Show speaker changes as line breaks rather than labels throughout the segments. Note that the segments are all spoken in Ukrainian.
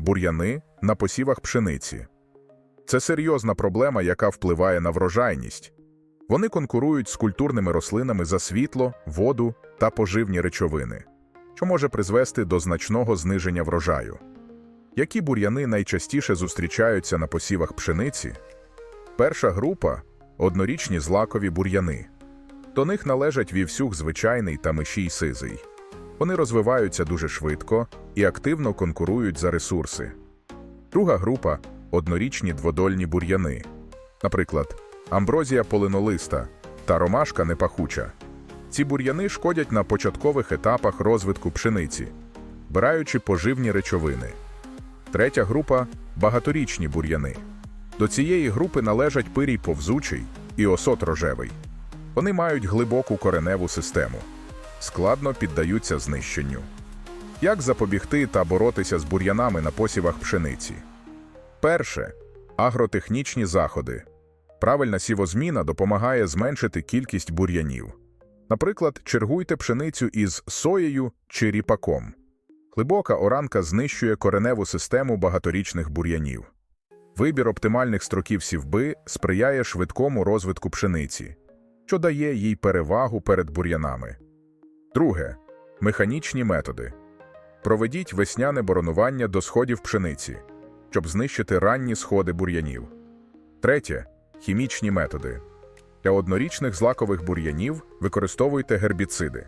бур'яни на посівах пшениці. Це серйозна проблема, яка впливає на врожайність. Вони конкурують з культурними рослинами за світло, воду та поживні речовини, що може призвести до значного зниження врожаю. Які бур'яни найчастіше зустрічаються на посівах пшениці? Перша група однорічні злакові бур'яни. До них належать вівсюк звичайний та мишій сизий. Вони розвиваються дуже швидко і активно конкурують за ресурси. Друга група однорічні дводольні бур'яни, наприклад, амброзія полинолиста та ромашка непахуча. Ці бур'яни шкодять на початкових етапах розвитку пшениці, вбираючи поживні речовини. Третя група багаторічні бур'яни. До цієї групи належать пирій повзучий і осот рожевий. Вони мають глибоку кореневу систему, складно піддаються знищенню. Як запобігти та боротися з бур'янами на посівах пшениці? Перше агротехнічні заходи. Правильна сівозміна допомагає зменшити кількість бур'янів. Наприклад, чергуйте пшеницю із соєю чи ріпаком. Глибока оранка знищує кореневу систему багаторічних бур'янів. Вибір оптимальних строків сівби сприяє швидкому розвитку пшениці, що дає їй перевагу перед бур'янами. Друге механічні методи. Проведіть весняне боронування до сходів пшениці, щоб знищити ранні сходи бур'янів. Третє хімічні методи. Для однорічних злакових бур'янів використовуйте гербіциди.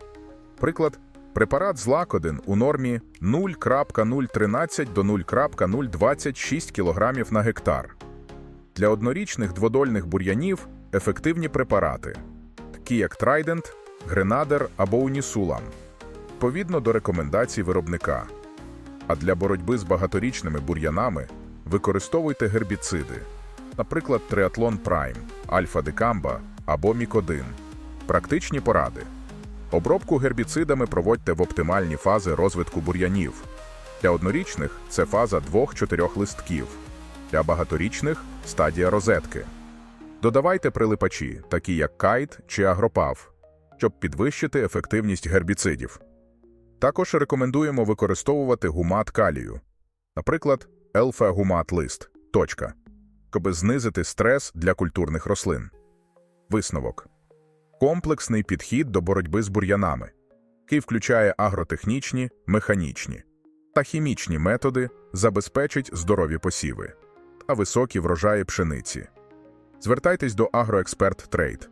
Приклад препарат злакодин у нормі 0,013 до 0,026 кг на гектар. Для однорічних дводольних бур'янів ефективні препарати, такі як Трайдент, Гренадер або Унісулам, відповідно до рекомендацій виробника. А для боротьби з багаторічними бур'янами використовуйте гербіциди, наприклад, Триатлон Прайм, Альфа-Декамба або Мікодин. Практичні поради. Обробку гербіцидами проводьте в оптимальні фази розвитку бур'янів. Для однорічних це фаза 2-4 листків, для багаторічних стадія розетки. Додавайте прилипачі, такі як кайт чи агропав, щоб підвищити ефективність гербіцидів. Також рекомендуємо використовувати гумат калію, наприклад, елфа-гумат лист, точка, щоб знизити стрес для культурних рослин. Висновок комплексний підхід до боротьби з бур'янами, який включає агротехнічні, механічні та хімічні методи, забезпечить здорові посіви та високі врожаї пшениці. Звертайтесь до Агроексперт Трейд